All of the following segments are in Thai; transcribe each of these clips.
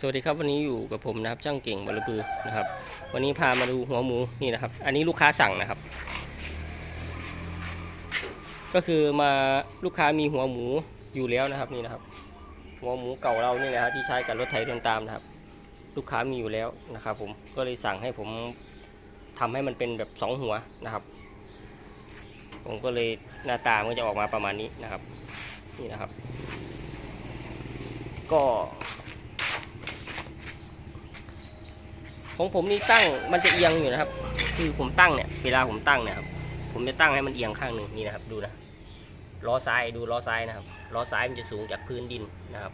สวัสดีครับวันนี้อยู่กับผมนะครับช่างเก่งบรบือนะครับ วันนี้พามาดูหัวหมูนี่นะครับ อันนี้ลูกค้าสั่งนะครับ ก็คือมาลูกค้ามีหัวหมูอยู่แล้วนะครับนี่นะครับ หัวหมูเก่าเรานี่นะครับที่ใช้กับรถไถเดินตามนะครับ ลูกค้ามีอยู่แล้วนะครับ ผมก็เลยสั่งให้ผมทำให้มันเป็นแบบสองหัวนะครับ ผมก็เลยหน้าตามันจะออกมาประมาณนี้นะครับ นี่นะครับ ก็ ของผมนี่ตั้งมันจะเอียงอยู่นะครับ คือผมตั้งเนี่ยเวลาผมตั้งเนี่ยครับผมจะตั้งให้มันเอียงข้างหนึ่งนี่นะครับดูนะล้อซ้ายดูล้อซ้ายนะครับล้อซ้ายมันจะสูงจากพื้นดินนะครับ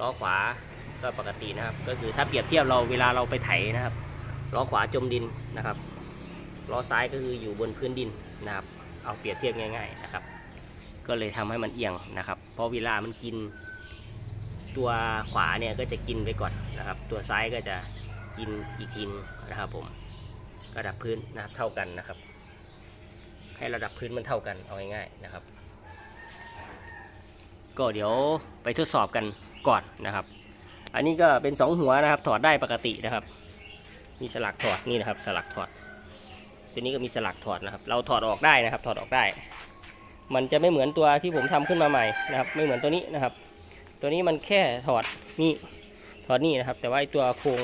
ล้อขวาก็ปกตินะครับ ก็คือถ้าเปรียบเทียบเราเวลาเราไปไถนะครับล้อขวาจมดินนะครับล้อซ้ายก็คืออยู่บนพื้นดินนะครับ เอาเปรียบเทียบง่ายๆนะครับ ก็เลยทำให้มันเอียงนะครับ เพราะเวลามันกิน ตัวขวาเนี่ยก็จะกินไปก่อนนะครับ ตัวซ้ายก็จะ กินอีกทีนึงนะครับผมระดับพื้นนะครับเท่ากันนะครับ ให้ระดับพื้นมันเท่ากันเอาง่ายๆนะครับ ก็เดี๋ยวไปทดสอบกันก่อนนะครับ อันนี้ก็เป็นสองหัวนะครับ ถอดได้ปกตินะครับ มีสลักถอดนี่นะครับ สลักถอดตัวนี้ก็มีสลักถอดนะครับ เราถอดออกได้นะครับ ถอดออกได้ มันจะไม่เหมือนตัวที่ผมทำขึ้นมาใหม่นะครับ ไม่เหมือนตัวนี้นะครับ ตัวนี้มันแค่ถอดนี่ถอดนี่นะครับ แต่ว่าไอตัวโครง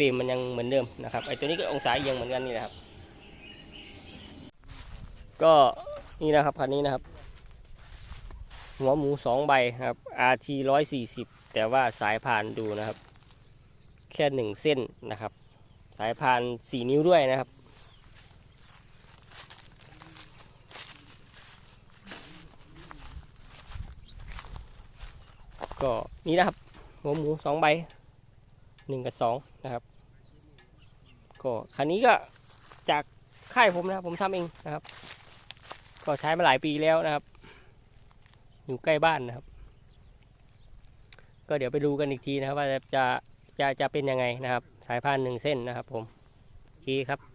ฟิล์มมันยังเหมือนเดิมนะครับไอตัวนี้ก็องศาเอียงเหมือนกันนี่แหละครับ ก็นี่นะครับคันนี้นะครับ หัวหมูสองใบครับ RT 140 แต่ว่าสายพานดูนะครับ แค่หนึ่งเส้นนะครับ สายพาน 4 นิ้วด้วยนะครับก็นี่นะครับหัวหมูสองใบหนึ่งกับสองนะครับ ก็คันนี้ก็จากค่ายผมนะครับ ผมทำเองนะครับ ก็ใช้มาหลายปีแล้วนะครับ อยู่ใกล้บ้านนะครับ ก็เดี๋ยวไปดูกันอีกทีนะครับ ว่าจะจะจะเป็นยังไงนะครับ สายพานหนึ่งเส้นนะครับ ผมโอเคครับ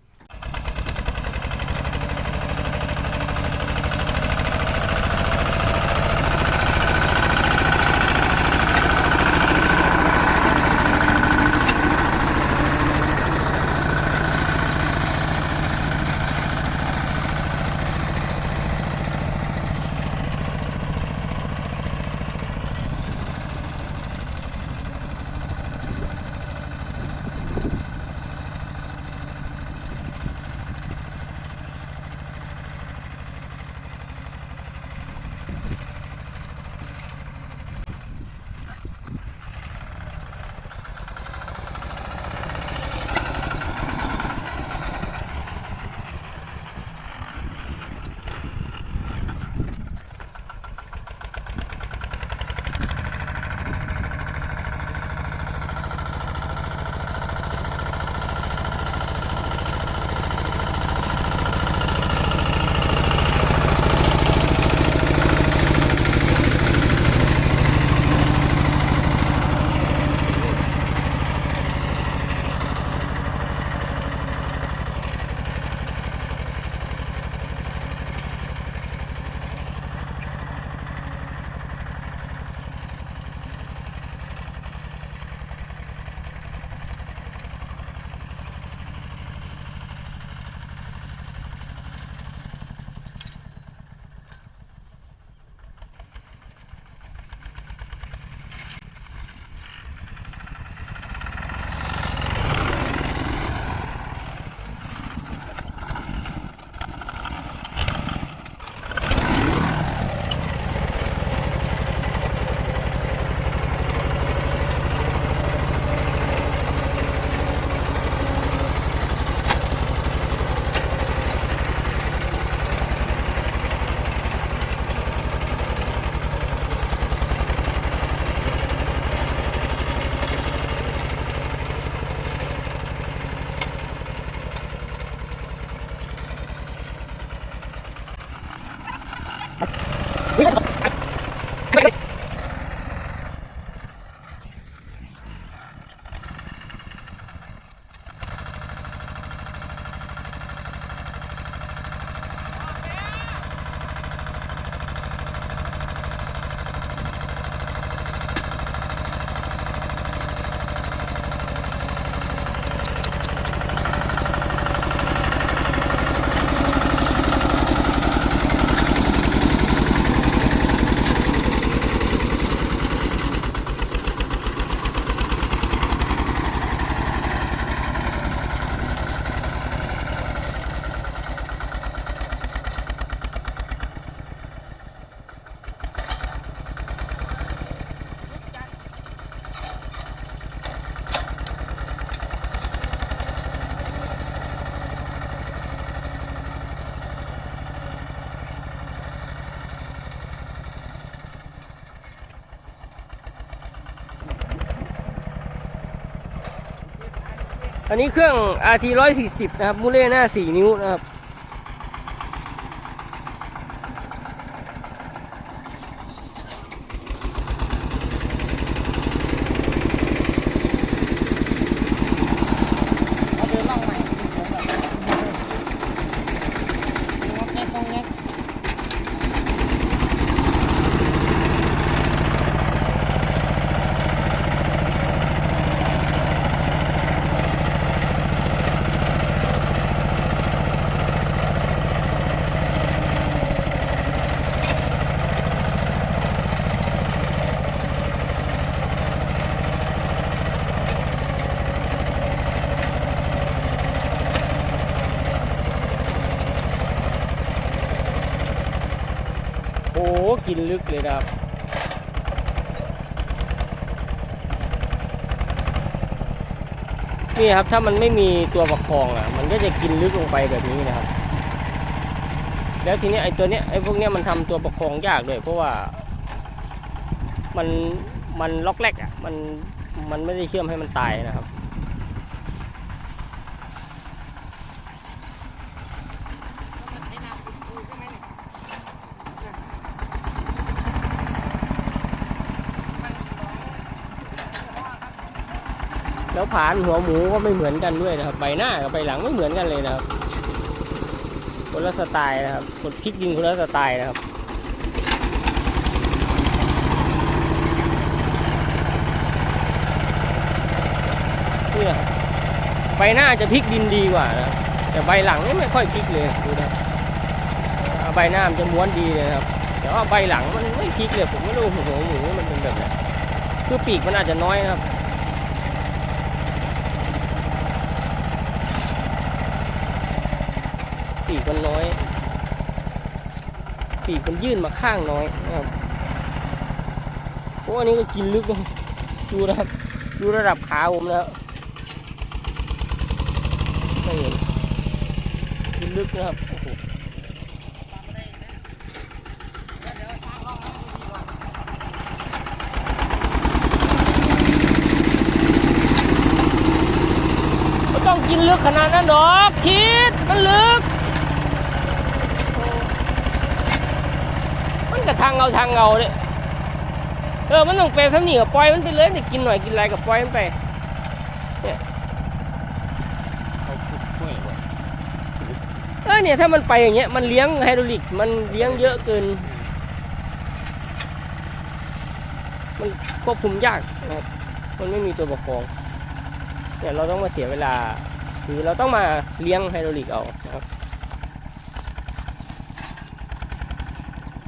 อันนี้เครื่อง RT 140 นะครับมูเล่หน้า 4 นิ้วนะครับ เอาเดินล่องใหม่ผมแบบงอกแงกงอกแงก โอ้ กินลึกเลยนะครับนี่ครับถ้ามันไม่มีตัวประคองอะ มันก็จะกินลึกลงไปแบบนี้นะครับ แล้วทีนี้ไอ้ตัวเนี้ยไอ้พวกเนี้ยมันทำตัวประคองยากด้วยเพราะว่า มันมันล็อกแรกอะมันมันไม่ได้เชื่อมให้มันตายนะครับ แล้วผานหัวหมูก็ไม่เหมือนกันด้วยนะครับ ใบหน้ากับใบหลังไม่เหมือนกันเลยนะครับ คนละสไตล์นะครับคนพลิกดินคนละสไตล์นะครับเนี่ยใบหน้าจะพลิกดินดีกว่านะแต่ใบหลังนี่ไม่ค่อยพลิกเลยดูนะใบหน้ามันจะม้วนดีเลยนะครับแต่ว่าใบหลังมันไม่พลิกเลยผมไม่รู้หัวหมูมันเป็นแบบไหนคือปีกมันอาจจะน้อยนะครับ ปีกมันน้อย ปีกมันยื่นมาข้างน้อยนะครับโอ้อันนี้ก็กินลึกนะดูนะครับ ดูระดับขาผมแล้วไม่เห็นกินลึกนะครับโอ้โหเดี๋ยวสร้างร่องให้ดูดีกว่าไม่ต้องกินลึกขนาดนั้นหรอกคิดมันลึกโอ้มัน กระทางเงาทางเงาเนี่ยเออมันต้องเปรย์สำนีกับปล่อยมันไปเลยนี่กินหน่อยกินอะไรกับปล่อยมันไปเอาขุดกล้วยว่ะเออเนี่ยถ้ามันไปอย่างเงี้ยมันเลี้ยงไฮดรอลิกมันเลี้ยงเยอะเกิน มันควบคุมยากนะครับมันไม่มีตัวประคองเนี่ยเราต้องมาเสียเวลา คือเราต้องมาเลี้ยงไฮดรอลิกเอานะครับ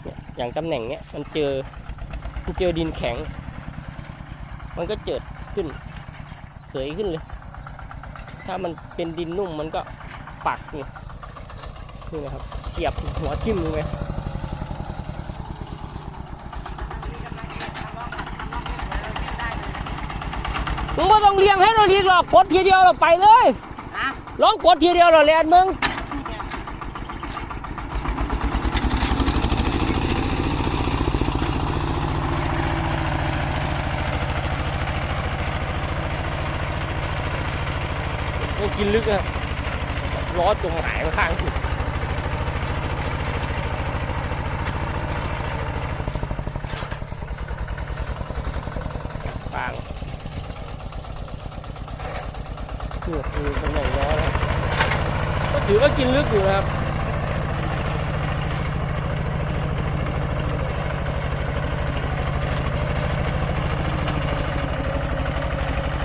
เนี่ย อย่างตำแหน่งเนี้ยมันเจอมันเจอดินแข็ง มันก็เจิดขึ้น เสยขึ้นเลย ถ้ามันเป็นดินนุ่มมันก็ปักนี่นี่นะครับเสียบหัวทิ่มลงไปมึงไม่ต้องเลี้ยงให้เราดีหรอกกดทีเดียวเราไปเลยฮะลองกดทีเดียวเราแลนมึง กินลึกอะล้อจมหายมาข้างสุดปางนี่คือตำแหน่งล้อนะครับก็ถือว่ากินลึกอยู่ครับ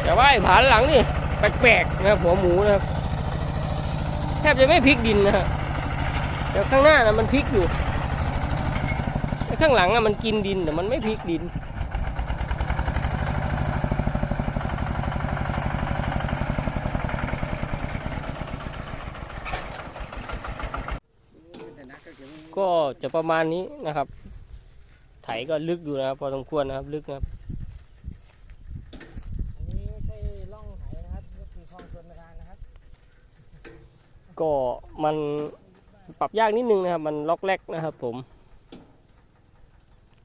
แต่ว่าไอ้ผานหลังนี่ แปลกๆนะครับหัวหมูนะครับแทบจะไม่พลิกดินนะฮะแต่ข้างหน้านะมันพลิกอยู่แต่ข้างหลังอะมันกินดินแต่มันไม่พลิกดินก็จะประมาณนี้นะครับ ไถก็ลึกอยู่นะครับพอสมควรนะครับ ลึกนะครับ อันนี้ไม่ใช่ร่องไหนะครับก็คือคลองชนประทานนะครับ ก็มันปรับยากนิดนึงนะครับ มันล็อกแรกนะครับผม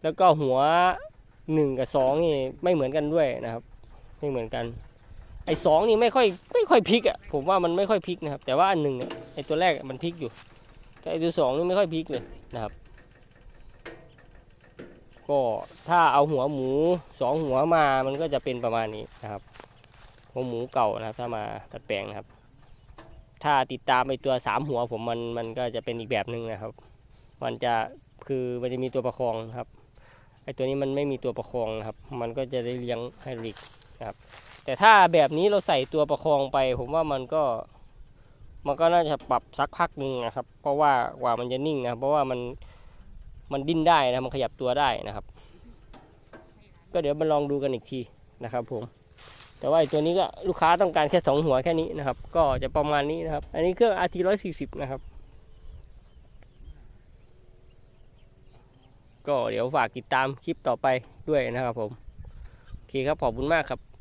แล้วก็หัวหนึ่งกับสองนี่ไม่เหมือนกันด้วยนะครับ ไม่เหมือนกัน ไอ้สองนี่ไม่ค่อยไม่ค่อยพลิกอะผมว่ามันไม่ค่อยพลิกนะครับ แต่ว่าอันหนึ่งเนี่ยไอ้ตัวแรกมันพลิกอยู่แต่ไอ้ตัวสองนี่ไม่ค่อยพลิกเลยนะครับ ก็ถ้าเอาหัวหมูสองหัวมามันก็จะเป็นประมาณนี้นะครับหัวหมูเก่านะครับ ถ้ามาดัดแปลงนะครับ ถ้าติดตามไอ้ตัวสามหัวผมมันมันก็จะเป็นอีกแบบหนึ่งนะครับ มันจะคือมันจะมีตัวประคองครับไอตัวนี้มันไม่มีตัวประคองนะครับ มันก็จะได้เลี้ยงไฮดริกนะครับ แต่ถ้าแบบนี้เราใส่ตัวประคองไป ผมว่ามันก็มันก็น่าจะปรับสักพักหนึ่งนะครับ เพราะว่ากว่ามันจะนิ่งนะเพราะว่ามันมันดิ้นได้นะมันขยับตัวได้นะครับ ก็เดี๋ยวมาลองดูกันอีกทีนะครับผม แต่ว่าตัวนี้ก็ลูกค้าต้องการแค่สองหัวแค่นี้นะครับ ก็จะประมาณนี้นะครับ อันนี้เครื่อง RT 140 นะครับ ก็เดี๋ยวฝากติดตามคลิปต่อไปด้วยนะครับผม โอเคครับขอบคุณมากครับ